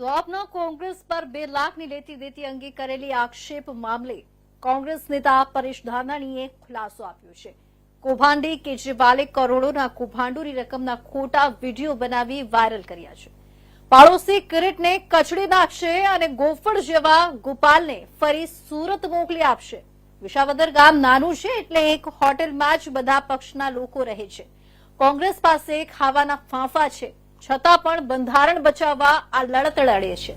તો આપના કોંગ્રેસ પર બે લાખની લેતી દેતી અંગે કરેલી આક્ષેપ મામલે કોંગ્રેસ નેતા પરેશ ધાનાણીએ ખુલાસો આપ્યો છે. કૌભાંડી કેજરીવાલે કરોડોના કૌભાંડોની રકમના ખોટા વીડિયો બનાવી વાયરલ કર્યા છે. પાડોશી કિરીટને કચડી નાખશે અને ગોફળ જેવા ગોપાલને ફરી સુરત મોકલી આપશે. વિશાવદર ગામ નાનું છે એટલે એક હોટેલમાં જ બધા પક્ષના લોકો રહે છે. કોંગ્રેસ પાસે ખાવાના ફાંફા છે. છતાં પણ બંધારણ બચાવવા આ લડત લડે છે.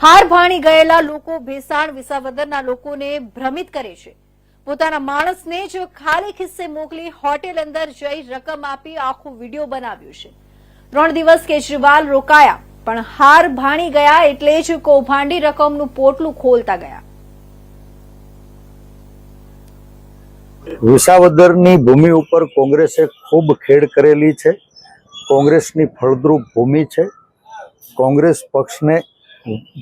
હાર ભાણી ગયેલા લોકો ભેસાણ વિસાવદરના લોકોને ભ્રમિત કરે છે. પોતાના માણસને જ ખાલી ખિસ્સે મોકલી હોટેલ અંદર જઈ રકમ આપી આખો વીડિયો બનાવ્યો છે. ત્રણ દિવસ કેજરીવાલ રોકાયા, પણ હાર ભાણી ગયા એટલે જ કૌભાંડી રકમનું પોટલું ખોલતા ગયા. વિસાવદરની ભૂમિ ઉપર કોંગ્રેસે ખૂબ ખેડ કરેલી છે. કોંગ્રેસની ફળદ્રુપ ભૂમિ છે. કોંગ્રેસ પક્ષને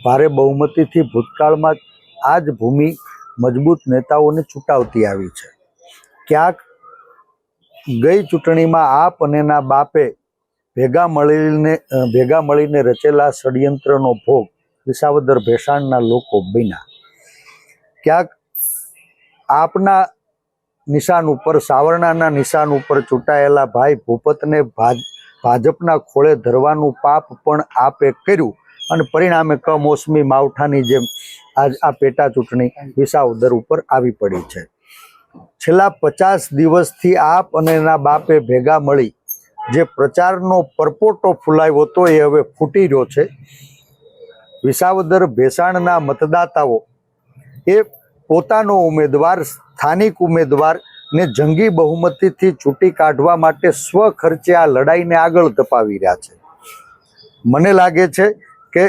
ભારે બહુમતીથી ભૂતકાળમાં આ જ ભૂમિ મજબૂત નેતાઓને ચૂંટાવતી આવી છે. ક્યાંક ગઈ ચૂંટણીમાં આપ અને બાપે ભેગા મળીને ભેગા મળીને રચેલા ષડયંત્રનો ભોગ વિસાવદર ભેસાણના લોકો બન્યા. ક્યાંક આપના નિશાન ઉપર, સાવરણાના નિશાન ઉપર ચૂંટાયેલા ભાઈ ભૂપતને ભાજ ભાજપના ખોળે ધરવાનું પાપ પણ આપે કર્યું અને પરિણામે કમોસમી માવઠાની જેમ આજ આ પેટા ચૂંટણી વિસાવદર ઉપર આવી પડી છે. છેલ્લા પચાસ દિવસથી આપ અને એના બાપે ભેગા મળી જે પ્રચારનો પરપોટો ફૂલાવ્યો હતો એ હવે ફૂટી રહ્યો છે. વિસાવદર ભેસાણના મતદાતાઓ એ પોતાનો ઉમેદવાર, સ્થાનિક ઉમેદવાર ને જંગી બહુમતીથી છૂટી કાઢવા માટે સ્વ ખર્ચે આ લડાઈને આગળ ધપાવી રહ્યા છે. મને લાગે છે કે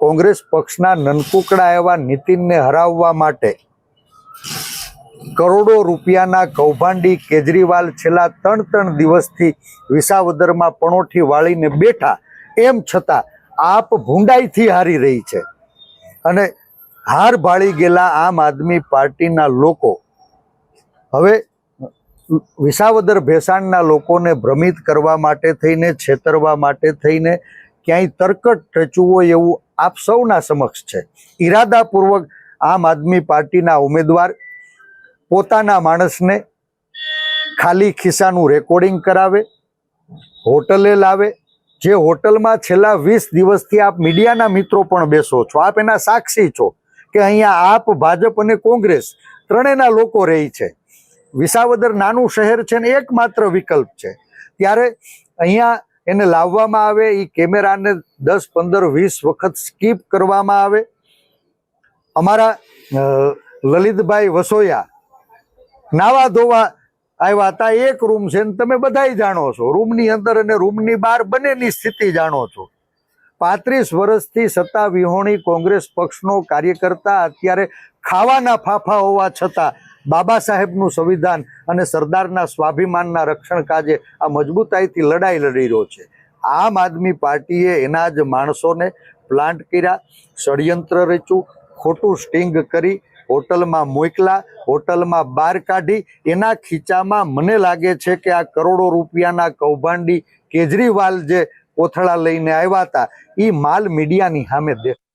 કોંગ્રેસ પક્ષના નનકુકડા એવા નીતિનને હરાવવા માટે કરોડો રૂપિયાના કૌભાંડી કેજરીવાલ છેલ્લા ત્રણ ત્રણ દિવસથી વિસાવદરમાં પણોઠી વાળીને બેઠા. એમ છતાં આપ ભૂંડાઈથી હારી રહી છે. અને હાર ભાળી ગયેલા આમ આદમી પાર્ટીના લોકો હવે વિસાવદર ભેસાણના લોકોને ભ્રમિત કરવા માટે થઈને, છેતરવા માટે થઈને ક્યાંય તરકટ રચવો એવું આપ સૌના સમક્ષ છે. ઈરાદાપૂર્વક આમ આદમી પાર્ટીના ઉમેદવાર પોતાના માણસને ખાલી ખિસ્સાનું રેકોર્ડિંગ કરાવે, હોટલે લાવે, જે હોટલમાં છેલ્લા વીસ દિવસથી આપ મીડિયાના મિત્રો પણ બેસો છો, આપ એના સાક્ષી છો કે અહીંયા આપ, ભાજપ અને કોંગ્રેસ ત્રણેયના લોકો રહી છે. વિસાવદર નાનું શહેર છે ને એકમાત્ર વિકલ્પ છે. ત્યારે અહીંયા એને લાવવામાં આવે એ કેમેરાને દસ, પંદર, વીસ વખત સ્કીપ કરવામાં આવે. અમારા લલિતભાઈ વસોયા નાવા ધોવા આવ્યા હતા, એક રૂમ છે ને તમે બધાય જાણો છો. રૂમની અંદર અને રૂમની બહાર બંનેની સ્થિતિ જાણો છો. પાંત્રીસ વર્ષથી સત્તા વિહોણી કોંગ્રેસ પક્ષનો કાર્યકર્તા અત્યારે ખાવાના ફાફા હોવા છતાં બાબા સાહેબનું સંવિધાન અને સરદારના સ્વાભિમાનના રક્ષણ કાજે આ મજબૂતાઈથી લડાઈ લડી રહ્યો છે. આમ આદમી પાર્ટીએ એના જ માણસોને પ્લાન્ટ કર્યા, ષડયંત્ર રચ્યું, ખોટું સ્ટિંગ કરી, હોટલમાં મોકલા, હોટલમાં બહાર કાઢી. એના ખીચામાં મને લાગે છે કે આ કરોડો રૂપિયાના કૌભાંડી કેજરીવાલ જે કોથળા લઈને આવ્યા હતા એ માલ મીડિયાની સામે દે